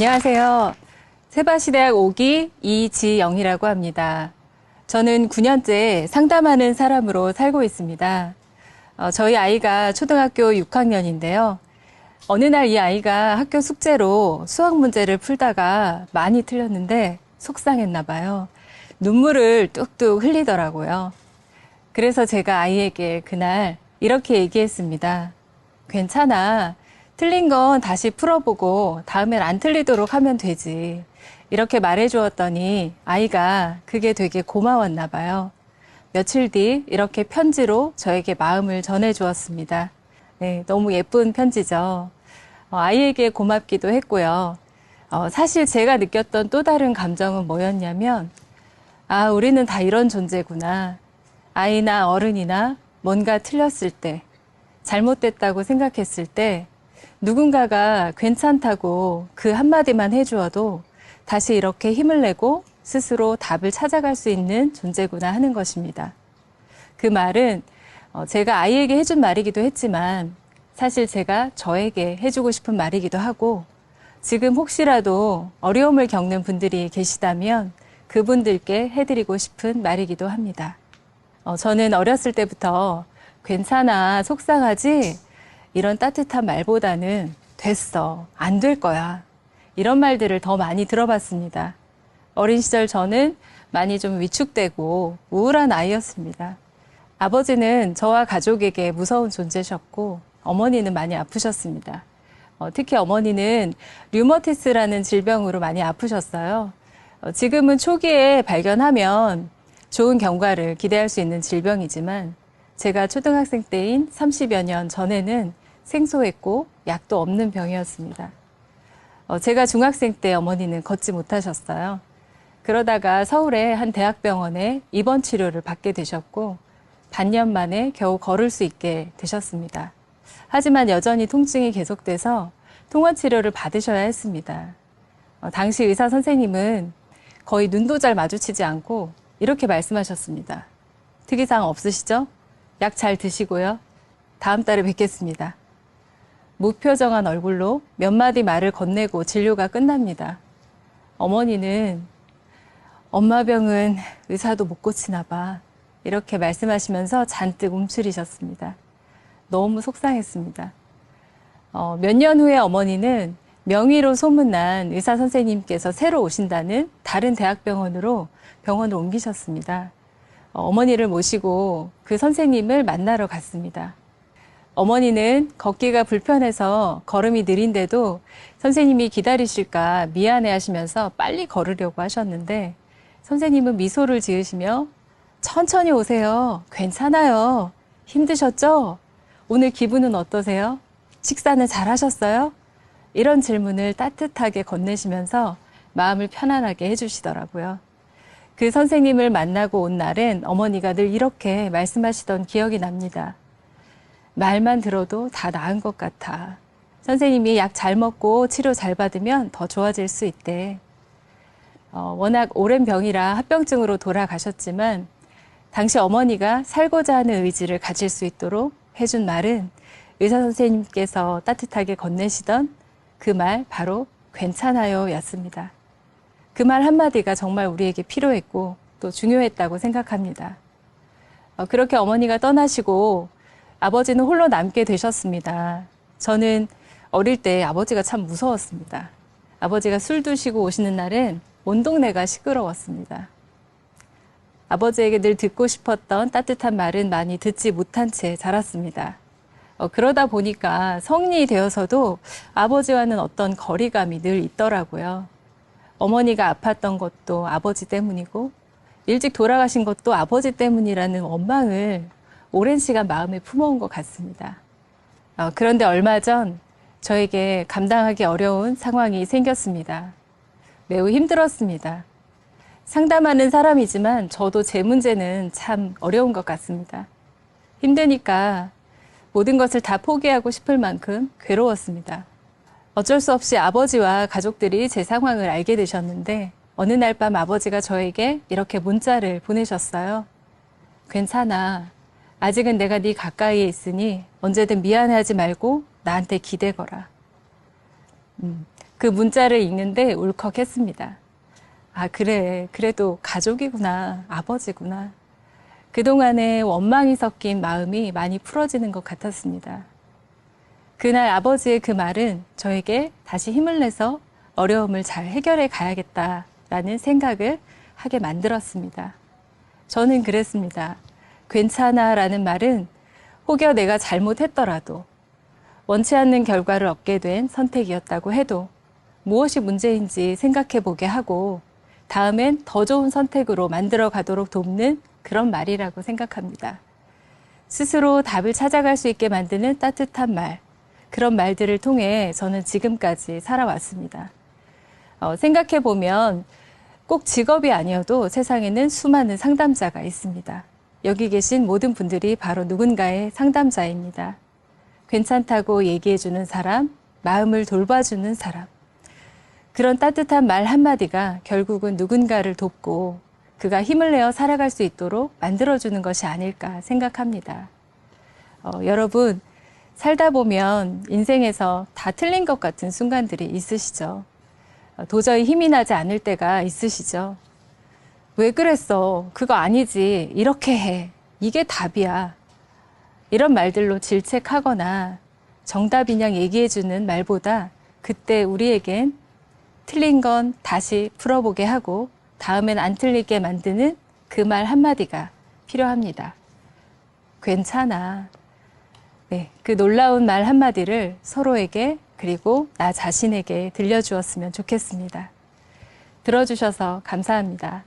안녕하세요. 세바시대학 5기 이지영이라고 합니다. 저는 9년째 상담하는 사람으로 살고 있습니다. 어, 저희 아이가 초등학교 6학년인데요. 어느 날 이 아이가 학교 숙제로 수학 문제를 풀다가 많이 틀렸는데 속상했나 봐요. 눈물을 뚝뚝 흘리더라고요. 그래서 제가 아이에게 그날 이렇게 얘기했습니다. 괜찮아. 틀린 건 다시 풀어보고 다음엔 안 틀리도록 하면 되지. 이렇게 말해주었더니 아이가 그게 되게 고마웠나 봐요. 며칠 뒤 이렇게 편지로 저에게 마음을 전해주었습니다. 네, 너무 예쁜 편지죠. 어, 아이에게 고맙기도 했고요. 어, 사실 제가 느꼈던 또 다른 감정은 뭐였냐면, 아, 우리는 다 이런 존재구나. 아이나 어른이나 뭔가 틀렸을 때, 잘못됐다고 생각했을 때, 누군가가 괜찮다고 그 한마디만 해주어도 다시 이렇게 힘을 내고 스스로 답을 찾아갈 수 있는 존재구나 하는 것입니다. 그 말은 어, 제가 아이에게 해준 말이기도 했지만 사실 제가 저에게 해주고 싶은 말이기도 하고 지금 혹시라도 어려움을 겪는 분들이 계시다면 그분들께 해드리고 싶은 말이기도 합니다. 어, 저는 어렸을 때부터 괜찮아, 속상하지? 이런 따뜻한 말보다는 됐어, 안 될 거야. 이런 말들을 더 많이 들어봤습니다. 어린 시절 저는 많이 좀 위축되고 우울한 아이였습니다. 아버지는 저와 가족에게 무서운 존재셨고 어머니는 많이 아프셨습니다. 어, 특히 어머니는 류머티스라는 질병으로 많이 아프셨어요. 어, 지금은 초기에 발견하면 좋은 경과를 기대할 수 있는 질병이지만 제가 초등학생 때인 30여 년 전에는 생소했고 약도 없는 병이었습니다. 어, 제가 중학생 때 어머니는 걷지 못하셨어요. 그러다가 서울의 한 대학병원에 입원 치료를 받게 되셨고 반년 만에 겨우 걸을 수 있게 되셨습니다. 하지만 여전히 통증이 계속돼서 통원 치료를 받으셔야 했습니다. 어, 당시 의사 선생님은 거의 눈도 잘 마주치지 않고 이렇게 말씀하셨습니다. 특이사항 없으시죠? 약 잘 드시고요. 다음 달에 뵙겠습니다. 무표정한 얼굴로 몇 마디 말을 건네고 진료가 끝납니다. 어머니는 엄마 병은 의사도 못 고치나 봐. 이렇게 말씀하시면서 잔뜩 움츠리셨습니다. 너무 속상했습니다. 어, 몇년 후에 어머니는 명의로 소문난 의사 선생님께서 새로 오신다는 다른 대학병원으로 병원을 옮기셨습니다. 어, 어머니를 모시고 그 선생님을 만나러 갔습니다. 어머니는 걷기가 불편해서 걸음이 느린데도 선생님이 기다리실까 미안해 하시면서 빨리 걸으려고 하셨는데 선생님은 미소를 지으시며 천천히 오세요. 괜찮아요. 힘드셨죠? 오늘 기분은 어떠세요? 식사는 잘 하셨어요? 이런 질문을 따뜻하게 건네시면서 마음을 편안하게 해주시더라고요. 그 선생님을 만나고 온 날엔 어머니가 늘 이렇게 말씀하시던 기억이 납니다. 말만 들어도 다 나은 것 같아. 선생님이 약 잘 먹고 치료 잘 받으면 더 좋아질 수 있대. 어, 워낙 오랜 병이라 합병증으로 돌아가셨지만 당시 어머니가 살고자 하는 의지를 가질 수 있도록 해준 말은 의사 선생님께서 따뜻하게 건네시던 그 말 바로 괜찮아요 였습니다. 그 말 한마디가 정말 우리에게 필요했고 또 중요했다고 생각합니다. 어, 그렇게 어머니가 떠나시고 아버지는 홀로 남게 되셨습니다. 저는 어릴 때 아버지가 참 무서웠습니다. 아버지가 술 드시고 오시는 날은 온 동네가 시끄러웠습니다. 아버지에게 늘 듣고 싶었던 따뜻한 말은 많이 듣지 못한 채 자랐습니다. 어, 그러다 보니까 성인이 되어서도 아버지와는 어떤 거리감이 늘 있더라고요. 어머니가 아팠던 것도 아버지 때문이고, 일찍 돌아가신 것도 아버지 때문이라는 원망을 오랜 시간 마음에 품어온 것 같습니다. 어, 그런데 얼마 전 저에게 감당하기 어려운 상황이 생겼습니다. 매우 힘들었습니다. 상담하는 사람이지만 저도 제 문제는 참 어려운 것 같습니다. 힘드니까 모든 것을 다 포기하고 싶을 만큼 괴로웠습니다. 어쩔 수 없이 아버지와 가족들이 제 상황을 알게 되셨는데 어느 날 밤 아버지가 저에게 이렇게 문자를 보내셨어요. 괜찮아. 아직은 내가 네 가까이에 있으니 언제든 미안해하지 말고 나한테 기대거라. 음, 그 문자를 읽는데 울컥했습니다. 아, 그래. 그래도 가족이구나. 아버지구나. 그동안에 원망이 섞인 마음이 많이 풀어지는 것 같았습니다. 그날 아버지의 그 말은 저에게 다시 힘을 내서 어려움을 잘 해결해 가야겠다라는 생각을 하게 만들었습니다. 저는 그랬습니다. 괜찮아 라는 말은 혹여 내가 잘못했더라도 원치 않는 결과를 얻게 된 선택이었다고 해도 무엇이 문제인지 생각해 보게 하고 다음엔 더 좋은 선택으로 만들어 가도록 돕는 그런 말이라고 생각합니다. 스스로 답을 찾아갈 수 있게 만드는 따뜻한 말, 그런 말들을 통해 저는 지금까지 살아왔습니다. 어, 생각해 보면 꼭 직업이 아니어도 세상에는 수많은 상담자가 있습니다. 여기 계신 모든 분들이 바로 누군가의 상담자입니다. 괜찮다고 얘기해주는 사람, 마음을 돌봐주는 사람. 그런 따뜻한 말 한마디가 결국은 누군가를 돕고 그가 힘을 내어 살아갈 수 있도록 만들어주는 것이 아닐까 생각합니다. 어, 여러분, 살다 보면 인생에서 다 틀린 것 같은 순간들이 있으시죠. 어, 도저히 힘이 나지 않을 때가 있으시죠. 왜 그랬어? 그거 아니지. 이렇게 해. 이게 답이야. 이런 말들로 질책하거나 정답이냐 얘기해주는 말보다 그때 우리에겐 틀린 건 다시 풀어보게 하고 다음엔 안 틀리게 만드는 그 말 한마디가 필요합니다. 괜찮아. 네, 그 놀라운 말 한마디를 서로에게 그리고 나 자신에게 들려주었으면 좋겠습니다. 들어주셔서 감사합니다.